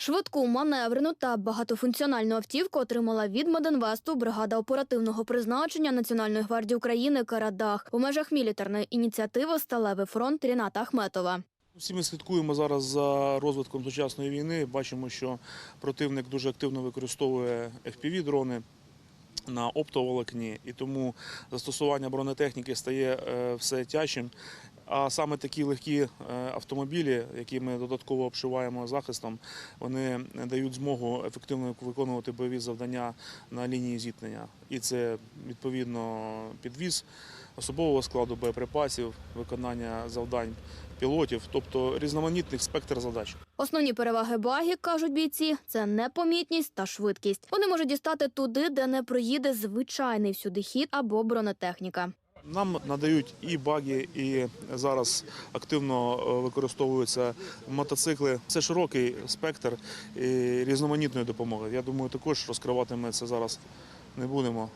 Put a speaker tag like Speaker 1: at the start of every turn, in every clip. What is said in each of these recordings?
Speaker 1: Швидку маневрену та багатофункціональну автівку отримала від Мединвесту бригада оперативного призначення Національної гвардії України Карадах у межах мілітарної ініціативи Сталевий фронт Ріната Ахметова.
Speaker 2: Всі ми слідкуємо зараз за розвитком сучасної війни. Бачимо, що противник дуже активно використовує FPV-дрони на оптоволокні, і тому застосування бронетехніки стає е, все тяжчим. А саме такі легкі е, автомобілі, які ми додатково обшиваємо захистом, вони дають змогу ефективно виконувати бойові завдання на лінії зіткнення. І це відповідно підвіз особового складу боєприпасів, виконання завдань пілотів, тобто різноманітний спектр задач.
Speaker 1: Основні переваги багі, кажуть бійці, це непомітність та швидкість. Вони можуть дістати туди, де не проїде звичайний всюди хід або бронетехніка.
Speaker 2: Нам надають і баги, і зараз активно е, використовуються мотоцикли. Це широкий спектр і різноманітної допомоги. Я думаю, також розкривати ми це зараз не будемо.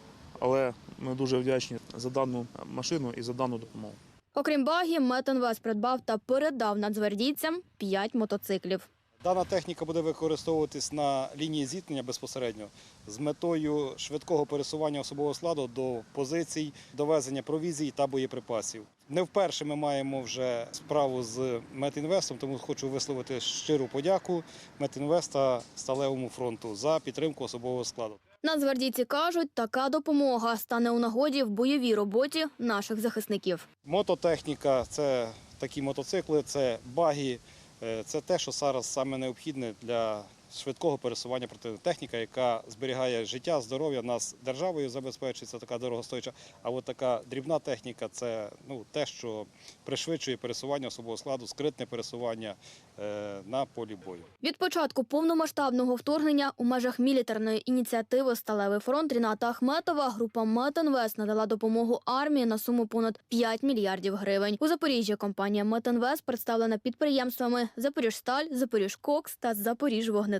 Speaker 2: Але ми дуже вдячні за дану машину і за дану допомогу.
Speaker 1: Окрім багі, Метинвест придбав та передав нацгвардійцям 5 мотоциклів.
Speaker 3: Дана техніка буде використовуватись на лінії зіткнення безпосередньо з метою швидкого пересування особового складу до позицій, довезення провізій та боєприпасів. Не вперше ми маємо вже справу з Метінвестом, тому хочу висловити щиру подяку Метінвест та Сталевому фронту за підтримку особового складу.
Speaker 1: Нацгвардійці кажуть, така допомога стане у нагоді в бойовій роботі наших захисників.
Speaker 3: Мототехніка це такі мотоцикли, це баги, е, це те, що зараз саме необхідне для швидкого пересування противної техніка, яка зберігає життя, здоров'я нас державою забезпечується така дорогостояча. А от така дрібна техніка це ну, те, що пришвидшує пересування особового складу, скритне пересування е, на полі бою.
Speaker 1: Від початку повномасштабного вторгнення у межах мілітарної ініціативи Сталевий фронт Ріната Ахметова група Метинвест надала допомогу армії на суму понад 5 мільярдів гривень. У Запоріжжі компанія Метинвест представлена підприємствами Запоріжсталь, Запоріжкокс та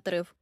Speaker 1: Запоріжвогнетрив.